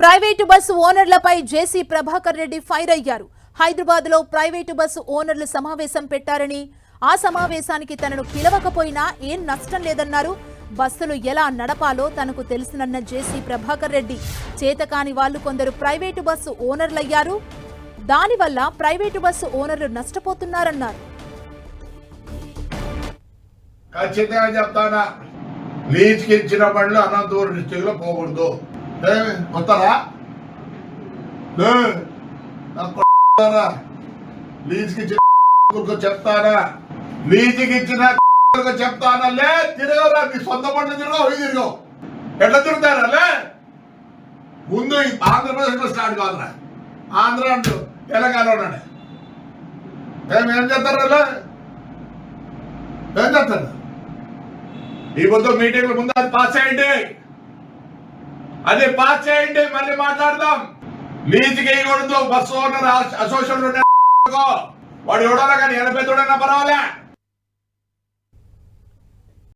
Private bus ఓనర్లపై జేసీ Prabhakar Reddy fire అయ్యారు. హైదరాబాద్లో ప్రైవేటు బస్సు ఓనర్లు సమావేశం పెట్టారని ఆ సమావేశానికి తనను పిలవకపోయినా ఏం నష్టం లేదన్నారు. బస్సులు ఎలా నడపాలో తనకు తెలుసునన్న జేసీ ప్రభాకర్ రెడ్డి. చేతకాని వాళ్ళు కొందరు ప్రైవేటు బస్సు ఓనర్లయ్యారు. దానివల్ల ప్రైవేటు బస్సు ఓనర్లు నష్టపోతున్నారన్నారు. ఖచ్చితంగా చెప్తానా లీజ్కి ఇచ్చిన బండ్లు అనంతపురం డిస్టిక్లో పోకూడదు. ఏ, వస్తారా లీజ్కి ఇచ్చిన చెప్తానా? లీజ్కి ఇచ్చిన చెప్తానా? లే తిరగరా మీ సొంత బండ్లు తిరగవు ఇవి తిరగవు ఎట్లా తిరుగుతారా? లే. ముందు ఆంధ్రప్రదేశ్లో స్టార్ట్ కావాలరా ఆంధ్ర అంటూ తెలంగాణ ఏం ఏం చేస్తారా? ఏం చేస్తారు? ఈ పొద్దు మీటింగ్ ముందు అది పాస్ అయ్యండి. అది పాస్ చేయండి మళ్ళీ మాట్లాడదాం. లీజుకి వేయకూడదు బస్సు ఓనర్ అసోసియేషన్ వాడు ఎవడన్నా కానీ ఎనభై తోడన్నా పర్వాలే.